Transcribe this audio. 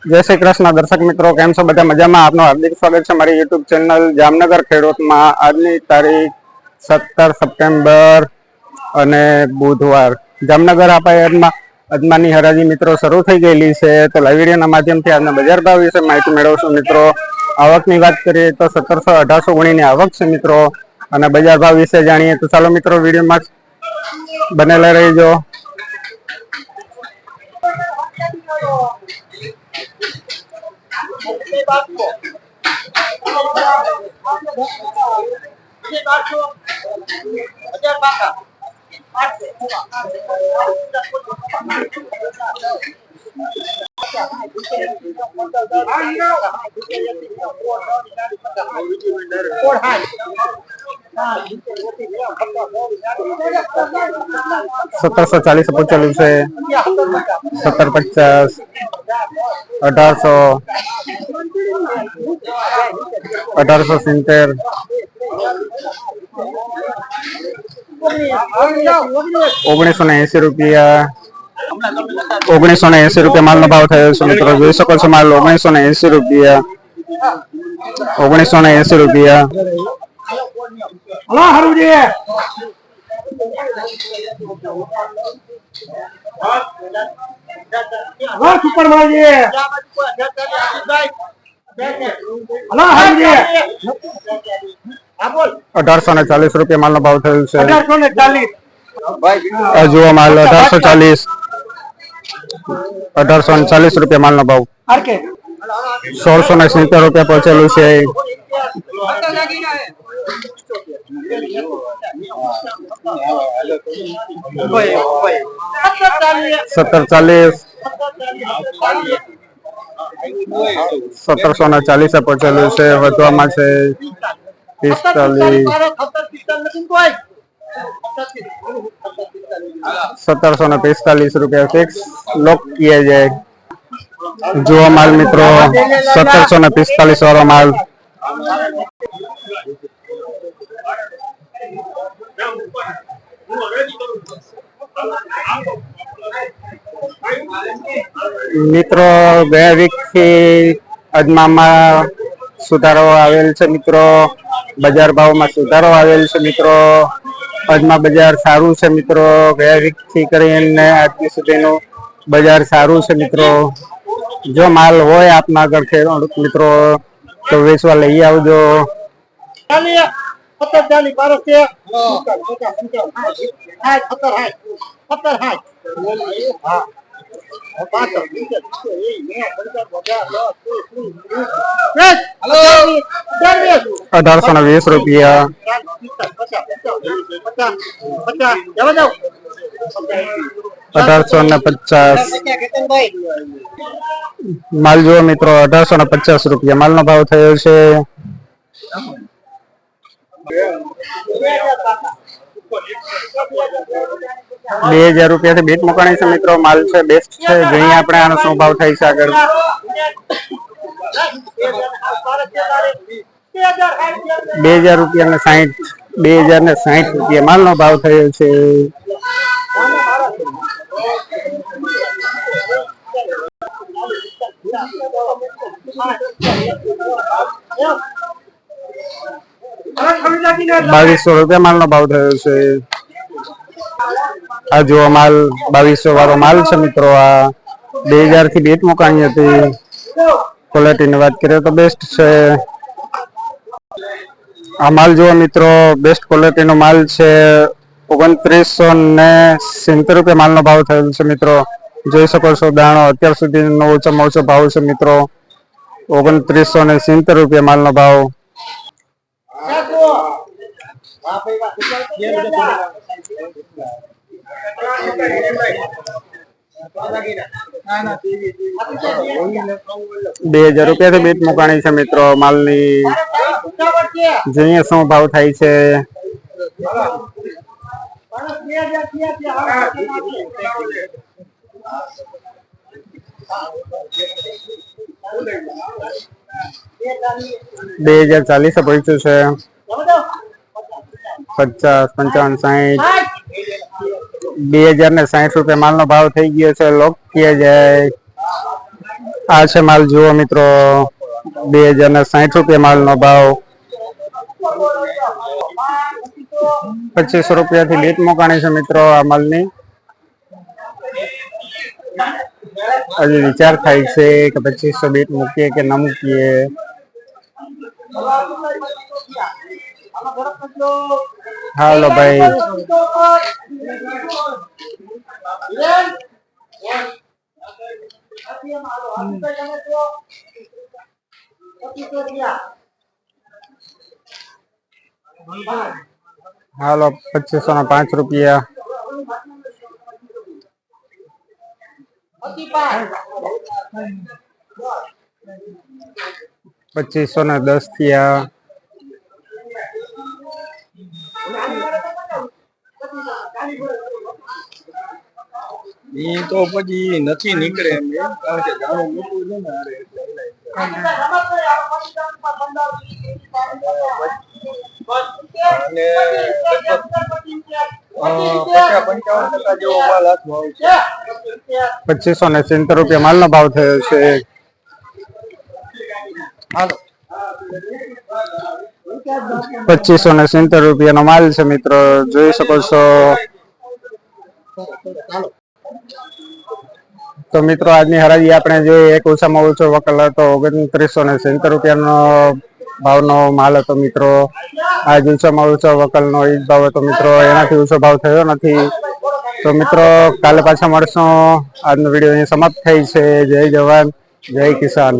જય શ્રી કૃષ્ણ. દર્શક મિત્રો, કેમ છો? બધા મજામાં? આપનું હાર્દિક સ્વાગત છે મારી યુટ્યુબ ચેનલ જામનગર ખેડૂતમાં. આજની તારીખ સત્તર સપ્ટેમ્બર અને બુધવાર. જામનગર અપાયતમાં અજમાની હરાજી મિત્રો શરૂ થઈ ગયેલી છે. તો લાઈવ માધ્યમથી આજના બજાર ભાવ વિશે માહિતી મેળવશું મિત્રો. આવકની વાત કરીએ તો સત્તરસો અઢારસો ગુણીની આવક છે મિત્રો. અને બજાર ભાવ વિશે જાણીએ તો ચાલો મિત્રો વિડીયોમાં બનેલા રહીજો. સત્તરસો ચાલીસ પચાસ છે સત્તર પચાસ અઢારસો અઢારસો સિત્તેર ઓગણીસો ને એસી રૂપિયા ઓગણીસો ને એસી રૂપિયા માલનો ભાવ થયો છે મિત્રો. જોઈ શકો છો માલ ઓગણીસો ને એસી રૂપિયા. ઓગણીસો ને એસી રૂપિયા. હલો હલો હરુજી અઢારસો ને ચાલીસ રૂપિયા માલનો ભાવ થયો છે. અઢારસો ને ચાલીસ. જુઓ માલ અઢારસો ચાલીસ. અઢારસો ને ચાલીસ રૂપિયા માલનો ભાવ. સોળસો ને સિત્તેર રૂપિયા પહોંચેલું છે. સત્તર ચાલીસ સત્તરસો ને ચાલીસ પહોંચેલું છે, વધવામાં છે પિસ્તાલીસ. સત્તરસો ને પિસ્તાલીસ રૂપિયા ફિક્સ લોક કિયા જુઓ માલ મિત્રો સત્તરસો ને પિસ્તાલીસ વાળો માલ. મિત્રો, બે વીકથી અજમામાં સુધારો આવેલ છે મિત્રો. બજાર ભાવમાં સુધારો આવેલ છે મિત્રો. અજમા બજાર સારું છે મિત્રો. ગયા વીકથી કરીને આજની સુધીનું બજાર સારું છે મિત્રો. જો માલ હોય આપના આગળ ખેડૂત મિત્રો, તો વેચવા લઈ આવજો. સત્તર ચાલીસ બારો છે. હાય સત્તર હાય. સત્તર હાય. હા. અઢારસો ને વીસ રૂપિયા. અઢારસો ને પચાસ. માલ જુઓ મિત્રો અઢારસો ને પચાસ રૂપિયા. માલનો ભાવ થયો છે બે હજાર રૂપિયાથી બેટ મુકાણી છે મિત્રો, માલ છે બેસ્ટ છે. જોઈએ આપણે આનો શું ભાવ થાય છે આગળ. બે હજાર રૂપિયા ને સાહીઠ, બે હજાર ને સાહીઠ રૂપિયા માલનો ભાવ થયો છે. બાવીસો રૂપિયા માલનો ભાવ થયો છે. આ જુઓ માલ, બાવીસો વાળો માલ છે મિત્રો. આ બે હજારથી બેટ મુકાણી હતી. ક્વોલિટીની વાત કરીએ તો બેસ્ટ છે. આ માલ જુઓ મિત્રો બેસ્ટ ક્વોલિટી નો માલ છે. ઓગણત્રીસો ને સિત્તેર રૂપિયા માલનો ભાવ થયેલ છે મિત્રો. જોઈ શકો છો દાણો અત્યાર સુધીનો ઓછામાં ઓછો ભાવ છે મિત્રો. ઓગણત્રીસો ને સિત્તેર રૂપિયા માલનો ભાવ. બે હજાર રૂપિયા થી બેટ મુકાણી છે મિત્રો, માલની. જોઈએ શું ભાવ થાય છે. બે હજાર ચાલીસ પહોંચ્યું છે. પચાસ પંચાવન સાહીઠ બે હજાર ને સાહીઠ રૂપિયા માલનો ભાવ થઈ ગયો છે. લોક જાય. આ છે માલ. જુઓ મિત્રો, બે હજાર ને સાઠ રૂપિયા માલનો ભાવ. પચીસો રૂપિયા થી બીટ મુકાણી છે મિત્રો આ માલની. હજી વિચાર થાય છે કે પચીસો બીટ મૂકીએ કે ન મૂકીએ. હાલો ભાઈ. હાલો પચીસો ના પાંચ રૂપિયા. પચીસો ને દસ થયા એ તો પછી નથી નીકળે એમ કારણ કે છે ને માલ પચીસો ને સિત્તેર રૂપિયા માલનો ભાવ થયો છે. પચીસો ને સિત્તેર રૂપિયાનો માલ છે મિત્રો. જોઈ શકો છો. તો મિત્રો, આજની હરાજી આપણે જે એક ઓછામાં ઓછો વકલ હતો, ઓગણત્રીસો ને સિત્તેર રૂપિયાનો ભાવનો માલ હતો મિત્રો. આજ ઓછામાં ઓછો વકલનો એ જ ભાવ હતો મિત્રો. એનાથી ઓછો ભાવ થયો નથી. તો મિત્રો, કાલે પાછા મળશું. આજનો વીડિયો અહીં સમાપ્ત થઈ છે. જય જવાન, જય કિસાન.